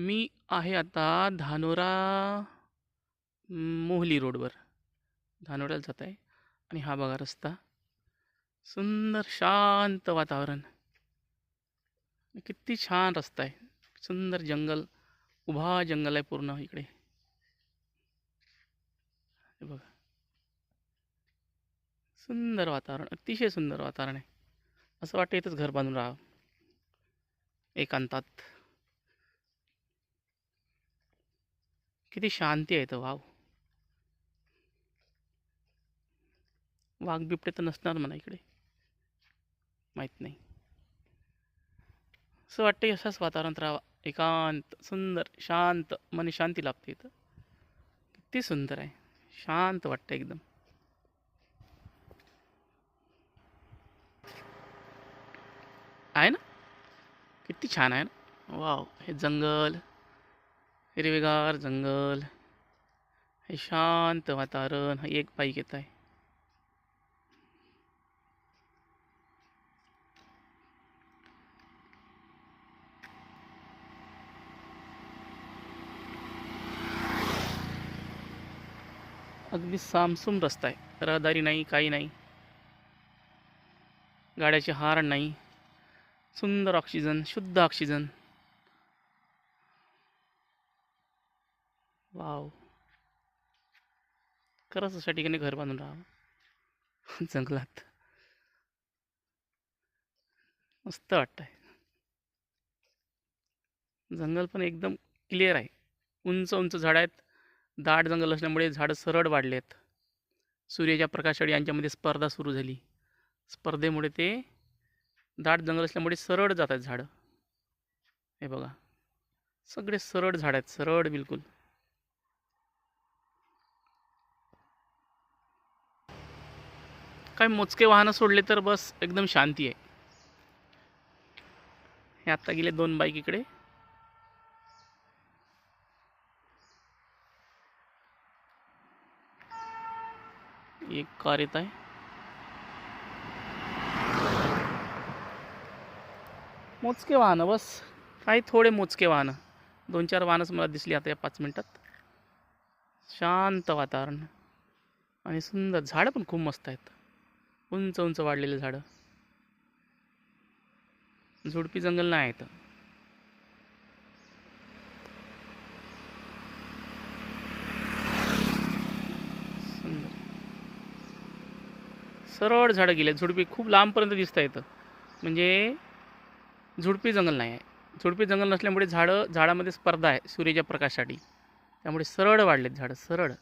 मी आहे आता धानोरा मोहली रोडवर. धानोऱ्याला जात आहे. आणि हा बघा रस्ता. सुंदर शांत वातावरण. किती छान रस्ता आहे. सुंदर जंगल. उभा जंगल आहे पूर्ण इकडे. बघा. सुंदर वातावरण. अतिशय सुंदर वातावरण आहे. असं वाटतं इथंच घर बांधून राहावं. एकांतात. किती शांती आहे तर वाव. वाघ बिबटे तर नसणार म्हणा इकडे. माहीत नाही. असं वाटतं असंच वातावरण राहावा. एकांत सुंदर शांत मन शांती लाभते इथं. किती सुंदर आहे. शांत वाटतं एकदम. आहे ना? किती छान आहे ना? वाव हे जंगल. हिरवेगार जंगल हे शांत वातावरण हा एक बाईक येत आहे. अगदी सामसूम रस्ता आहे. रहदारी नाही काही नाही. गाड्याचे हार नाही. सुंदर ऑक्सिजन शुद्ध ऑक्सिजन वाव. खरंच अशा ठिकाणी घर बांधून राहावं. जंगलात. मस्त वाटतंय. जंगल पण एकदम क्लिअर आहे. उंच उंच झाडं आहेत. दाट जंगल असल्यामुळे झाडं सरळ वाढले आहेत सूर्याच्या प्रकाशाळी यांच्यामध्ये स्पर्धा सुरू झाली. स्पर्धेमुळे ते दाट जंगल असल्यामुळे सरळ जात आहेत झाडं. हे बघा. सगळे सरळ झाड आहेत. सरळ बिलकुल. काय मोजके वाहनं सोडले तर बस एकदम शांती आहे. हे आत्ता गेले दोन बाईक इकडे. एक कार येत आहे. मोजके वाहनं बस. काही थोडे मोजके वाहनं. दोन चार वाहनंच मला दिसली आता या पाच मिनटात. शांत वातावरण. आणि सुंदर झाडं पण खूप मस्त आहेत. उंच उंच वाढलेले झाडं. झुडपी जंगल नाही आहेत सरळ झाडं गेले झुडपी खूप लांबपर्यंत दिसता येतं म्हणजे झुडपी जंगल नाही आहे. झुडपी जंगल नसल्यामुळे झाडं झाडामध्ये स्पर्धा आहे सूर्याच्या प्रकाशासाठी. त्यामुळे सरळ वाढलेत झाडं सरळ.